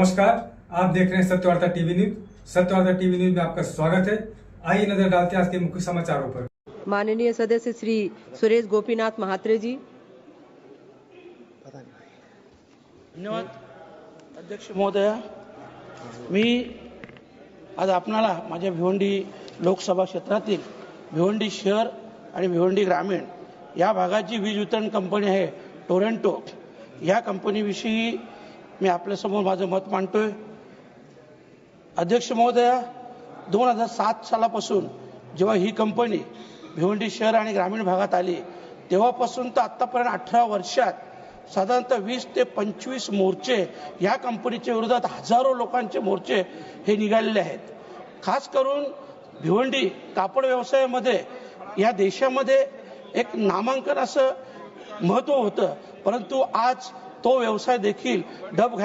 आप देख रहे हैं Satyavarta TV news. Satyavarta TV news में आपका स्वागत है। आइए नजर डालते हैं आज के मुख्य समाचारों पर। माननीय सदस्य श्री सुरेश गोपीनाथ महात्रे जी। धन्यवाद अध्यक्ष महोदया। मी आज आपणाला माझ्या भिवंडी लोकसभा क्षेत्रातील भिवंडी शहर आणि भिवंडी ग्रामीण या भागाची वीज वितरण कंपनी आहे टोरेंटो या कंपनीविषयी मी आपल्यासमोर माझं मत मांडतोय. अध्यक्ष महोदया दोन हजार सात सालापासून जेव्हा ही कंपनी भिवंडी शहर आणि ग्रामीण भागात आली तेव्हापासून तर आत्तापर्यंत अठरा वर्षात साधारणतः वीस ते पंचवीस मोर्चे या कंपनीच्या विरोधात हजारो लोकांचे मोर्चे हे निघालेले आहेत. खास करून भिवंडी कापड व्यवसायामध्ये या देशामध्ये एक नामांकन असं महत्त्व होतं. परंतु आज तो व्यवसाय देखील डब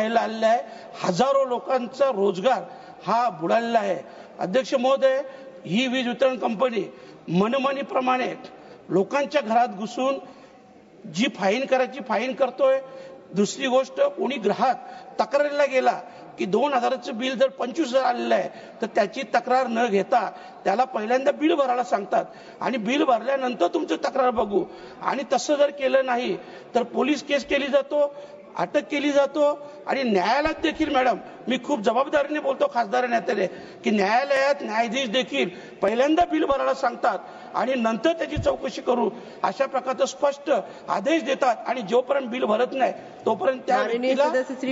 आहे. हजारो लोकांचा रोज़गार हा बुडालेला आहे. अध्यक्ष महोदय, ही वीज वितरण कंपनी मनमानीप्रमाणे लोकांच्या घरात घुसून जी फाईन करायची फाईन करतोय दुसरी गोष्ट, कोणी ग्राहक तक्रारीला गेला की दोन हजाराचं बिल जर पंचवीस हज़ार आलेलं आहे, तर त्याची तक्रार न घेता त्याला पहिल्यांदा बिल भरायला सांगतात. आणि बिल भरल्यानंतर तुमची तक्रार बघू. आणि तसं जर केलं नाही, तर पोलीस केस केली जातो, अटक केली जातो, आणि न्यायालयात देखील, मॅडम मी खूप जबाबदारीने बोलतो खासदार नेत्याने की न्यायालयात न्यायाधीश देखील पहिल्यांदा बिल भरायला सांगतात आणि नंतर त्याची चौकशी करू अशा प्रकारचं स्पष्ट आदेश देतात आणि जोपर्यंत बिल भरत नाही तोपर्यंत त्या व्यक्तीला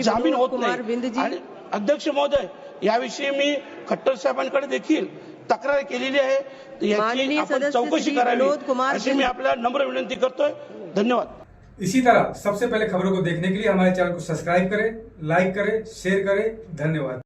जामीन होत नाही. आणि अध्यक्ष महोदय याविषयी मी खट्टर साहेबांकडे देखील तक्रार केलेली आहे. याची आपण चौकशी करावी अशी मी आपल्याला नम्र विनंती करतोय. धन्यवाद. इसी तरह सबसे पहले खबरों को देखने के लिए हमारे चैनल को सब्सक्राइब करें लाइक करें शेयर करें। धन्यवाद।